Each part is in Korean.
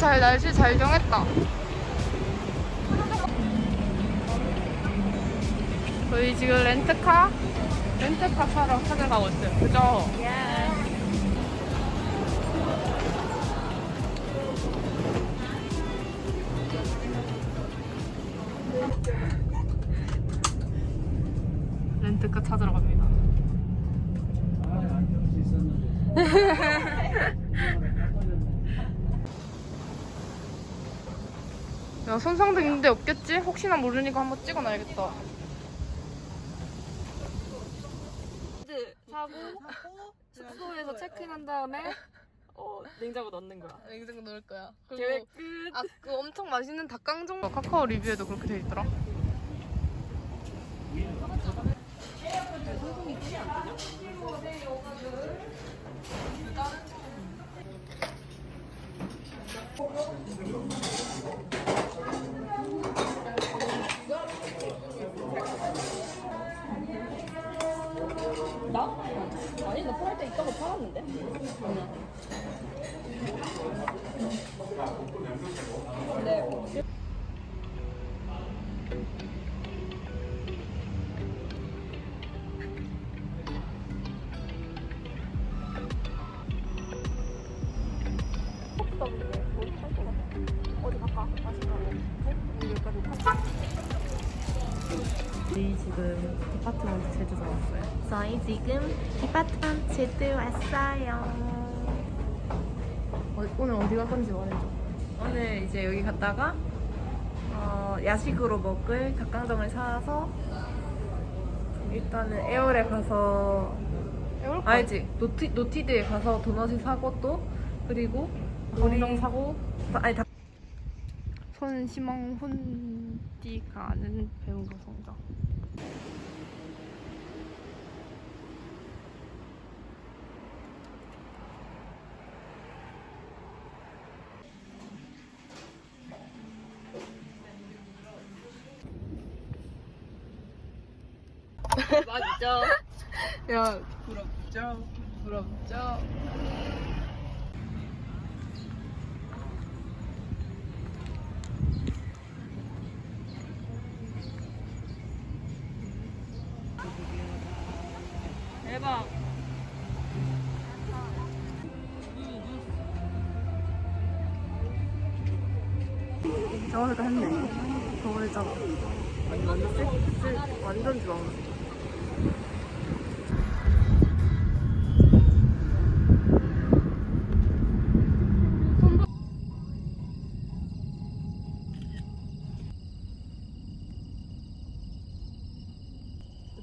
잘 날씨 잘 정했다. 저희 지금 렌트카? 렌트카 타러 찾아가고 있어요. 그죠? 야, 손상된 있는데 없겠지? 혹시나 모르니까 한번 찍어놔야겠다. 사고 숙소에서 체크인한 다음에 어, 냉장고 넣는 거야. 냉장고 넣을 거야. 계획 끝. 아, 그 엄청 맛있는 닭강정 카카오 리뷰에도 그렇게 돼 있더라. 나? 아니 나 팔때거 팔았는데. 네. 저 지금 디파트먼트 왔어요. 어, 오늘 어디 갈 건지 말해줘. 오늘 이제 여기 갔다가 어, 야식으로 먹을 닭강정을 사서 일단은 에어에 가서 에어컨. 알지? 노티, 노티드에 가서 도넛을 사고 또 그리고 강정 사고 아니 닭 손시망 혼띠가 아는 배우가 성장. 맞죠? 야, 부럽죠? 부럽죠? 대박. 저거도 했네. 저거잖아. 완전 쎄, 쎄, 완전 주황색.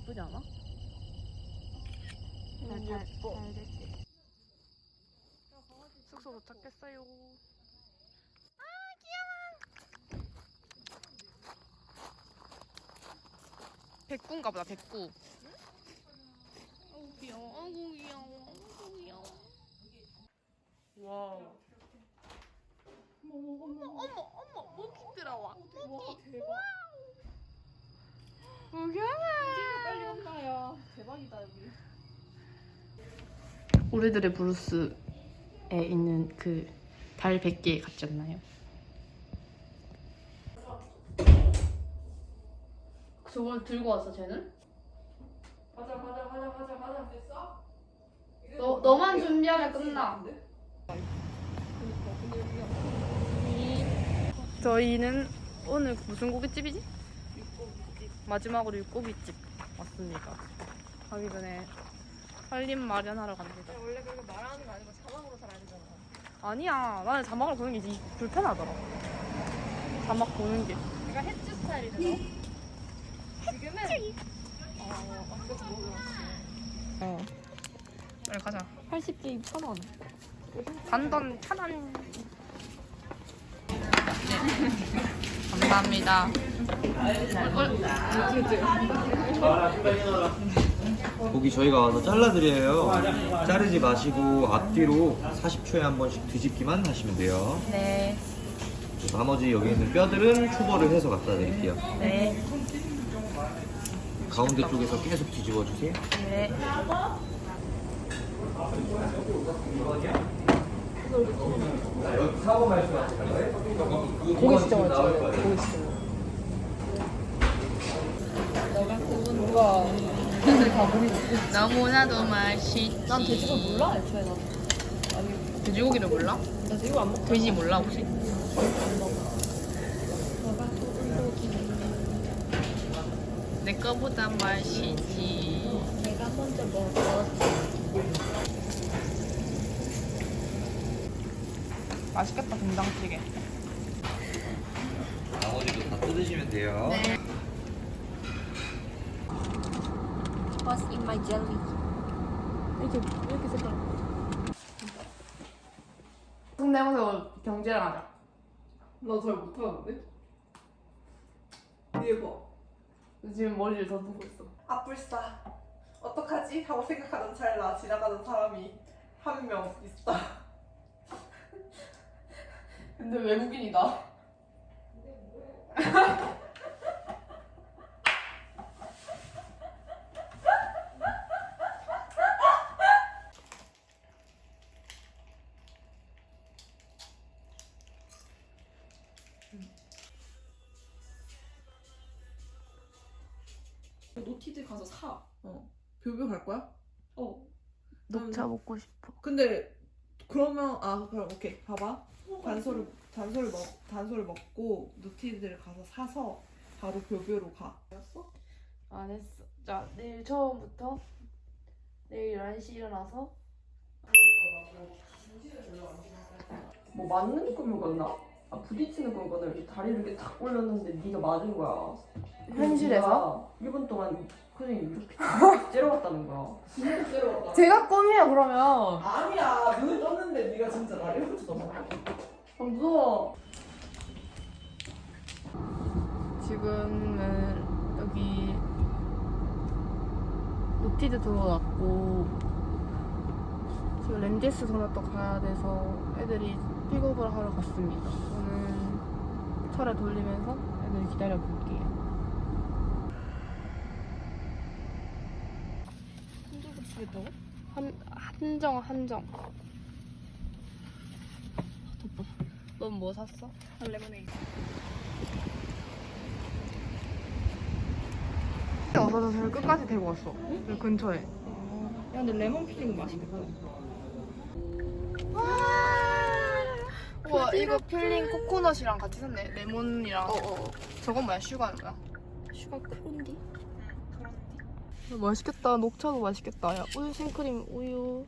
예쁘지 않아? 예뻐. 숙소 도착했어요. 아, 귀여워. 백구인가 보다, 백구. 귀여워. 아이고, 귀여워. 아이고, 귀여워. 와우. 어머, 어머, 어머, 모기 들어와. 모기. 와우. 우겨라. 빨리 온다야. 대박이다 여기. 우리들의 브루스에 있는 그 달 100개 같지 않나요? 저걸 들고 왔어, 쟤는? 가자 가자 가자 가자 가자. 됐어? 너, 너만 준비하면 끝나. 저희는 오늘 무슨 고깃집이지? 마지막으로 육고깃집 왔습니다. 가기 전에 살림 마련하러 갑니다. 원래 그렇게 말하는 거 아니고 자막으로 살아야 되잖아. 아니야, 나는 자막을 보는 게 이제 불편하더라. 자막 보는 게. 내가 햇주 스타일이잖아. 지금은 어. 빨리 가자. 80개 1,000원. 단돈 천 원. 감사합니다. 고기 저희가 와서 잘라드려요. 자르지 마시고 앞뒤로 40초에 한 번씩 뒤집기만 하시면 돼요. 네. 나머지 여기 있는 뼈들은 초벌을 해서 갖다 드릴게요. 네. 가운데 쪽에서 계속 뒤집어 주세요. 네. 고기 진짜 맛있지. 고기 진짜. 너무나도 맛있지. 난 돼지고 몰라 애초에 난. 돼지고기를 몰라? 나 돼지고 안 먹. 돼지 몰라 혹시? 내 거보다 맛있지. 내가 먼저 먹어. 맛있겠다 된장찌개. 나머지도 다 뜯으시면 돼요. What's in my jelly? 이렇게 이렇게 색깔. 성대모사 경제를 하자. 나 잘 못하는데? 얘 봐. 지금 머리를 더듬고 있어. 아뿔싸. 어떡하지? 하고 생각하는 찰나 지나가는 사람이 한 명 있다. 근데 외국인이다. 노 티드 가서 사. 어. 뷰뷰 갈 거야? 어. 녹차 먹고 싶어. 근데 그러면 아 그럼 오케이 봐봐. 단소를 단소를 먹 단소를 먹고 노티드를 가서 사서 바로 뷰뷰로 가. 알았어? 안 했어. 자, 내일 처음부터 내일 11시 일어나서 뭐 맞는 꿈을 꿨나? 아 부딪히는 꿈을 꿨나? 이렇게 다리를 이렇게 탁 올렸는데 네가 맞은 거야. 현실에서? 1분 동안 그냥 이렇게 째려봤다는 거야. 제가 꿈이야 그러면. 아니야 눈을 떴는데 네가 진짜 다리를 붙였어. 아 무서워. 지금은 여기 노티드 들어왔고 지금 렌제스 도넛도 가야 돼서 애들이 픽업을 하러 갔습니다. 저는 차를 돌리면서 애들 기다려 볼게요. 한정 쓰겠다고? 한 한정 한정. 덥다. 넌뭐 샀어? 레모네이드. 와서 저를 끝까지 데리고 왔어. 여기 근처에. 야 근데 레몬 필링 맛있겠다. 우 와 이거 필링 코코넛이랑 같이 샀네. 레몬이랑. 저건 뭐야? 슈가는 뭐야? 슈가 크론디? 맛있겠다. 녹차도 맛있겠다. 야 우유 생크림 우유.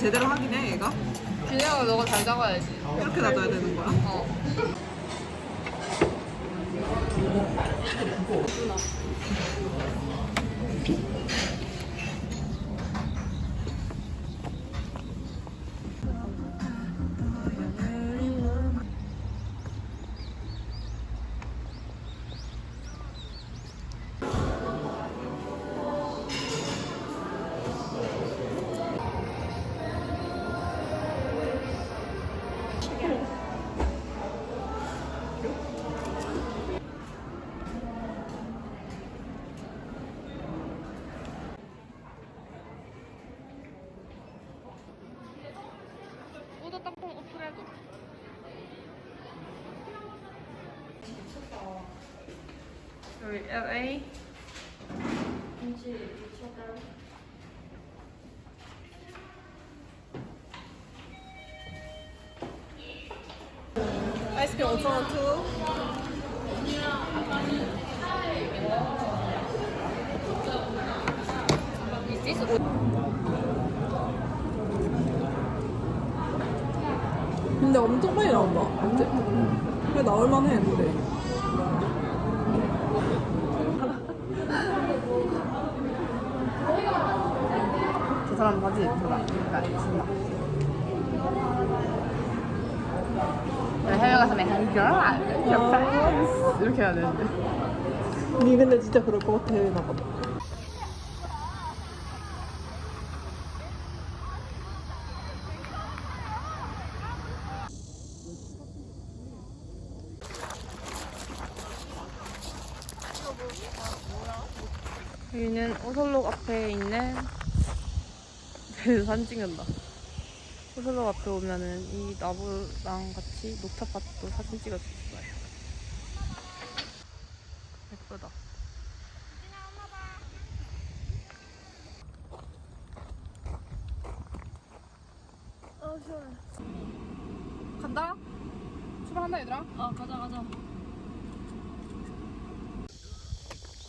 제대로 하긴 해 얘가. 균형을 너가 잘 잡아야지. 이렇게 놔둬야 되는 거야? 어. 여기 LA. 아이스크림 5,000원 투. 근데 엄청 빨리 나온다. 어째? 그래 나올만 해, 근데. 저 사람 바지 예쁘다. 그러니까 신나. 해외 가서 내한 girl, your friends 이렇게 해야 되는데. 니 근데 진짜 그럴 것 같아, 나보다. 여기는 오설록 앞에 있는 그 사진 찍는다. 오설록 앞에 오면은 이 나무랑 같이 녹차밭도 사진 찍을 수 있어요. 예쁘다. 아 시원해. 간다. 출발한다 얘들아. 어, 가자, 가자.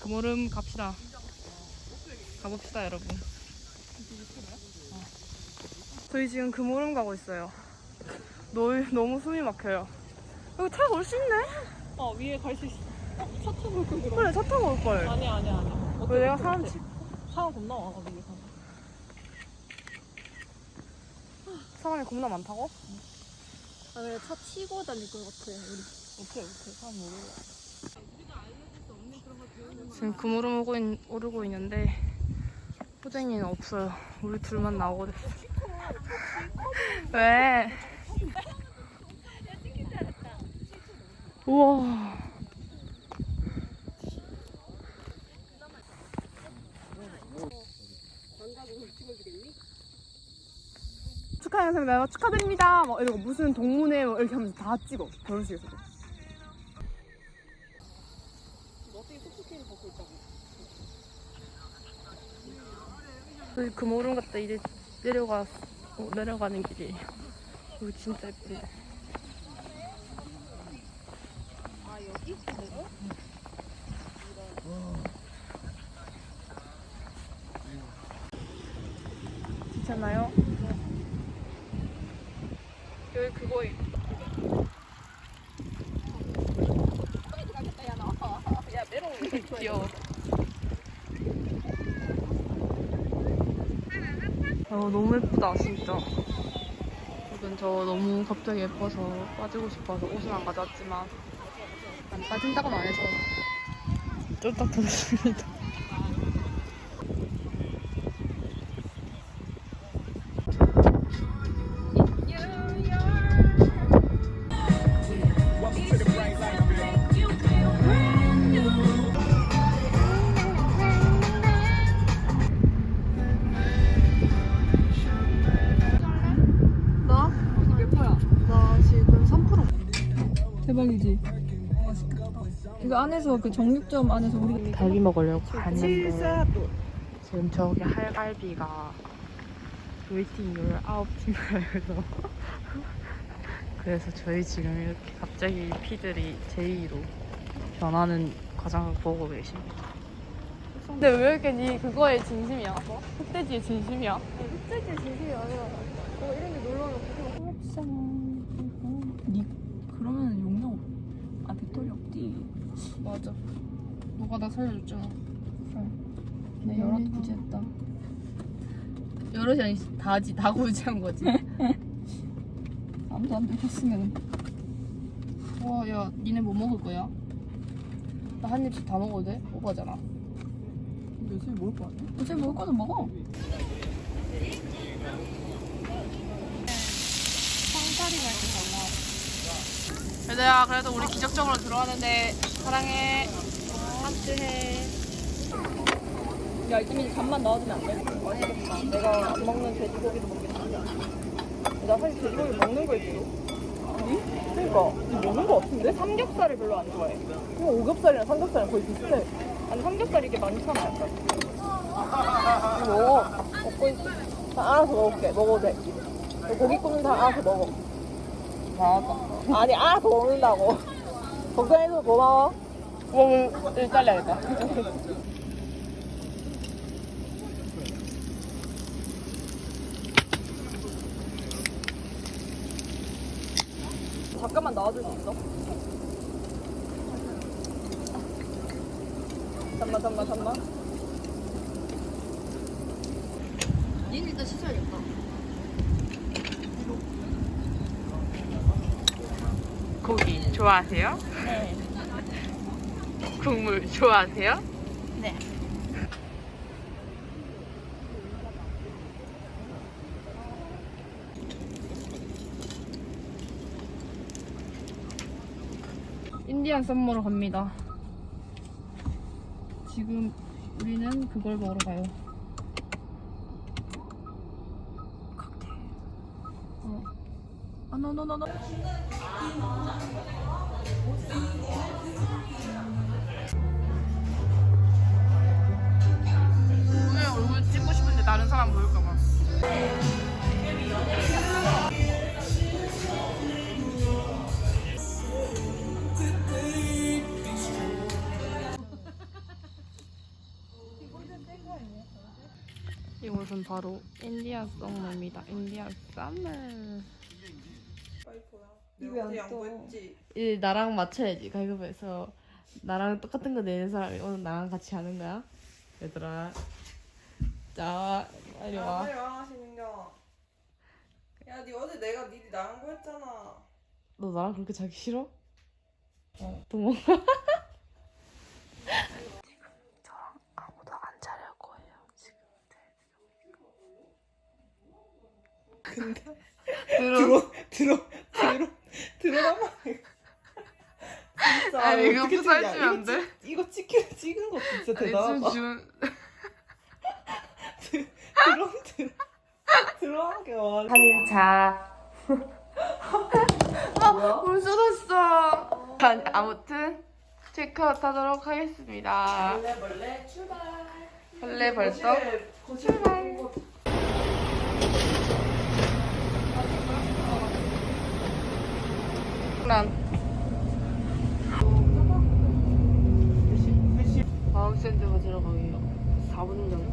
금오름 갑시다. 가봅시다, 여러분. 어. 저희 지금 금오름 가고 있어요. 너, 너무 숨이 막혀요. 여기 타고 올수 있네? 어, 위에 갈 수 있어. 어, 차 타고 올걸, 그럼. 그래, 차 타고 올걸. 아니야, 아니야, 아니야. 왜 내가 사람 치, 사람 겁나 많아, 위에 가. 사람이 겁나 많다고? 아, 그래, 차 치고 다닐 것 같아, 우리. 못해, 못해. 사람 모르고. 지금 금오름 오고 있, 오르고 있는데 호쟁이는 없어요. 우리 둘만 나오고 됐어. 왜? 우와. 축하 영상 내가 축하드립니다. 막 이러고 무슨 동문회 뭐 이렇게 하면서 다 찍어 결혼식에서도. 저희 금오름 갔다 이제 내려가 어, 내려가는 길이에요. 여기 진짜 예쁜데. 아 여기? 괜찮아요? 여기 그거예요. 귀여워. 어, 너무 예쁘다, 진짜. 지금 저 너무 갑자기 예뻐서 빠지고 싶어서 옷은 안 가져왔지만, 안 빠진다고는 안 해서 쫄딱 들었습니다. 안에서 그 정육점 안에서 우리 달리 먹으려고 갔는데 지금 저기 할갈비가 웨이팅률 9팀이라 해서 그래서 저희 지금 이렇게 갑자기 피들이 제2로 변하는 과정을 보고 계십니다. 근데 왜 이렇게 니 그거에 진심이야? 뭐? 흑돼지에 진심이야? 흑돼지 진심이 아니라 어 이런 데 놀러 오면 홍합시장 니 그러면 용량 아 배터리 없디 맞아. 너가 나 살려줬잖아. 내 연락 구제했다 여럿이 아니 다지 다 구제한 거지. 아무도 안 들었으면 와, 야, 니네 뭐 먹을 거야? 나 한 입씩 다 먹어도 돼? 오버잖아. 요새 먹을 거 아니야? 요새 먹을 거는 먹어 얘들아, 그래도 우리 기적적으로 들어왔는데 사랑해. 하트해. 야 이쯤이면 잠만 나와주면 안 돼? 맛있겠다 내가 안 먹는 돼지고기도 먹겠다 나 사실 돼지고기 먹는 거 있어 아니? 그니까 먹는 거 같은데? 삼겹살을 별로 안 좋아해. 그냥 오겹살이랑 삼겹살이랑 거의 비슷해. 아니 삼겹살이 이게 많잖아 약간. 이거 먹어. 먹고 있어. 나 알아서 먹을게. 먹어도 돼. 너 고기 굽는 다 알아서 먹어. 맞아. 아니 알아서 먹는다고. 걱정해줘서 고마워. 구멍을 잘라야겠다. 잠깐만 나와줄 수 있어? 잠만 잠만 잠만 얘는 일단 씻어야겠다. 고기 좋아하세요? 네 국물 좋아하세요? 네. 인디안 썸머로 갑니다 지금 우리는 그걸 먹으러 가요 아, 노노노노. 오늘 바로 인디아 썸머입니다. 인디아 썸머. 입에 안 양보했지? 이제 나랑 맞춰야지 가위바위보에서 나랑 똑같은 거 내는 사람이 오늘 나랑 같이 하는 거야 얘들아 자 빨리 야와 빨리 와 신경 야 니 어제 내가 니리 나간 거 했잖아 너 나랑 그렇게 자기 싫어? 어 도망가 아무도 안 자려고 해요 지금 근데 들어. 들어 들어 들어라마 진짜. 아니, 이거 어떻게 찍냐? 해주면 안 이거 돼? 찍- 이거 찍 찍은 거 진짜 대단하다. 지금 들어 들어. 들어하게 와 한자. 아, 물 쏟았어. 아니, 아무튼 체크아웃 하도록 하겠습니다. 벌레 벌레 출발. 벌레 벌떡 출발 난 마음샌드 가지러 가기요 4분 전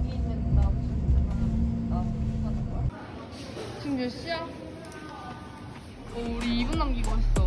지금 몇 시야? 어, 우리 2분 남기고 했어